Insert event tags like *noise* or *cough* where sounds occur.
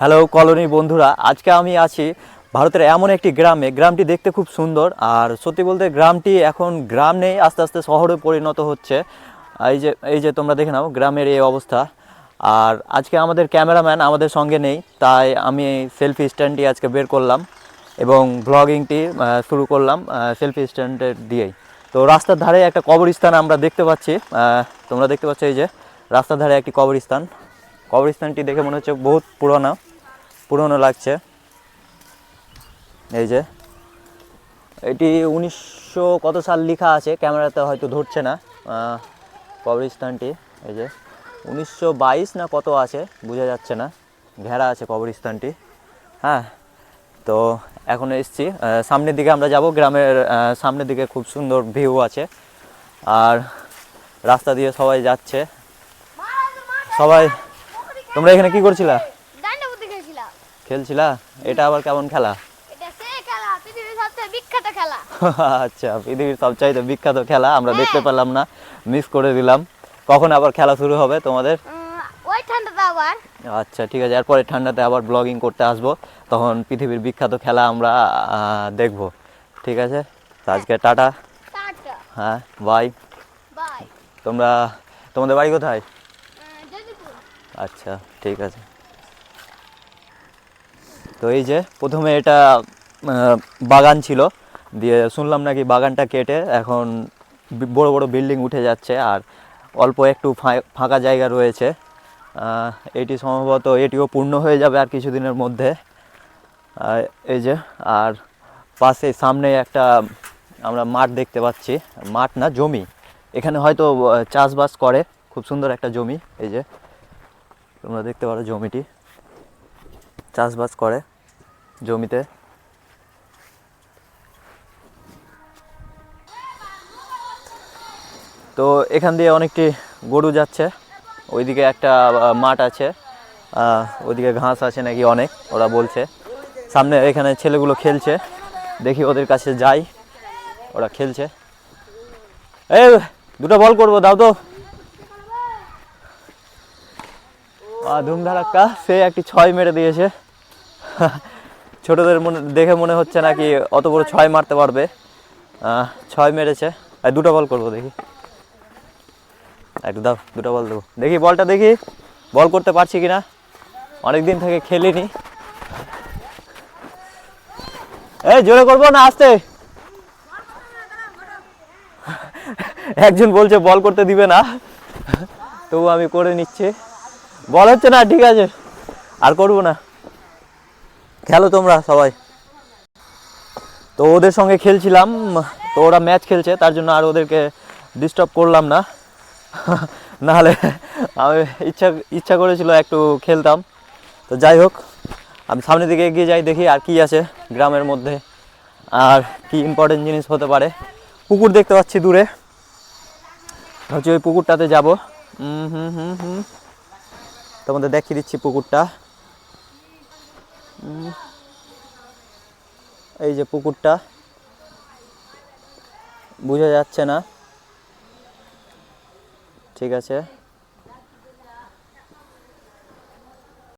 Hello colony বন্ধুরা, আজকে আমি আছি ভারতের এমন একটি গ্রামে। গ্রামটি দেখতে খুব সুন্দর, আর সত্যি বলতে গ্রামটি এখন গ্রাম নেই, আস্তে আস্তে শহরে পরিণত হচ্ছে। এই যে এই যে তোমরা দেখে নাও, গ্রামের এই অবস্থা। আর আজকে আমাদের ক্যামেরাম্যান আমাদের সঙ্গে নেই, তাই আমি সেলফি স্ট্যান্ডটি আজকে বের করলাম এবং ব্লগিংটি শুরু করলাম সেলফি স্ট্যান্ডের দিয়েই। তো রাস্তার ধারে একটা কবরস্থান আমরা দেখতে পাচ্ছি তোমরা দেখতে পাচ্ছ এই যে, রাস্তার ধারে একটি কবরস্থান। কবরস্থানটি দেখে মনে হচ্ছে বহুত পুরোনো, পুরনো লাগছে। এই যে, এটি উনিশশো কত সাল লেখা আছে, ক্যামেরাতে হয়তো ধরছে না কবরস্থানটি, এই যে, উনিশশো বাইশ না কত আছে, বোঝা যাচ্ছে না, ঘেরা আছে কবরস্থানটি। হ্যাঁ তো এখন এসছি সামনের দিকে আমরা যাব, গ্রামের সামনের দিকে খুব সুন্দর ভিউ আছে, আর রাস্তা দিয়ে সবাই যাচ্ছে। সবাই তোমরা এখানে কি করছিলা? খেলছিলা? এটা আবার কেমন খেলা? *laughs* আচ্ছা পৃথিবীর সবচাইতে বিখ্যাত খেলা আমরা দেখতে পেলাম না মিস করে দিলাম। কখন আবার খেলা শুরু হবে তোমাদের? ওই ঠান্ডাটা আবার। আচ্ছা ঠিক আছে এরপরে ঠান্ডাতে আবার ব্লগিং করতে আসব। তখন পৃথিবীর বিখ্যাত খেলা আমরা দেখব। ঠিক আছে? আজকে টাটা। হ্যাঁ বাই বাই তোমরা তোমাদের বাড়ি কোথায়? আচ্ছা ঠিক আছে। তো এই যে প্রথমে এটা বাগান ছিল। দিয়ে শুনলাম নাকি বাগানটা কেটে এখন বড় বড় বিল্ডিং উঠে যাচ্ছে আর অল্প একটু ফাঁকা জায়গা রয়েছে। এটি সম্ভবত এটিও পূর্ণ হয়ে যাবে আর কিছুদিনের মধ্যে। এই যে, আর পাশে সামনে একটা আমরা মাঠ দেখতে পাচ্ছি। মাঠ না, জমি। এখানে হয়তো চাষবাস করে। খুব সুন্দর একটা জমি, এই যে। তোমরা দেখতে পারো জমিটি। চাষবাস করে জমিতে। তো এখান দিয়ে অনেকটি গরু যাচ্ছে। ওইদিকে একটা মাঠ আছে। ওইদিকে ঘাস আছে নাকি অনেক, ওরা বলছে। সামনে এখানে ছেলেগুলো খেলছে। দেখি ওদের কাছে যাই। ওরা খেলছে। এই, দুটো বল করব, দাও তো। ধুমধারাক্কা সে একটি ছয় মেরে দিয়েছে। ছোটদের মনে, দেখে মনে হচ্ছে নাকি অত বড় ছয় মারতে পারবে। ছয় মেরেছে। আর দুটো বল করব দেখি। একটু দাও, দুটো বল দেবো। দেখি বলটা দেখি, বল করতে পারছি কিনা। অনেক দিন থেকে খেলিনি। এই, জোরে করব না আসতে? একজন বলছে বল করতে দিবে না। তবু আমি করে নিচ্ছি। বল হচ্ছে না, ঠিক আছে। আর করব না। খেলো তোমরা সবাই। তো ওদের সঙ্গে খেলছিলাম, তো ওরা ম্যাচ খেলছে, তার জন্য আর ওদেরকে ডিস্টার্ব করলাম না। *laughs* নাহলে আমি ইচ্ছা ইচ্ছা করেছিল একটু খেলতাম। তো যাই হোক, আমি সামনের দিকে এগিয়ে যাই, দেখি আর কি আছে গ্রামের মধ্যে। আর কি ইম্পর্টেন্ট জিনিস হতে পারে। পুকুর দেখতে পাচ্ছি দূরে। হচ্ছে ওই পুকুরটাতে যাব। হুম হুম হুম হুম। তোমাদের দেখিয়ে দিচ্ছি পুকুরটা। এই যে পুকুরটা। বোঝা যাচ্ছে না। ঠিক আছে।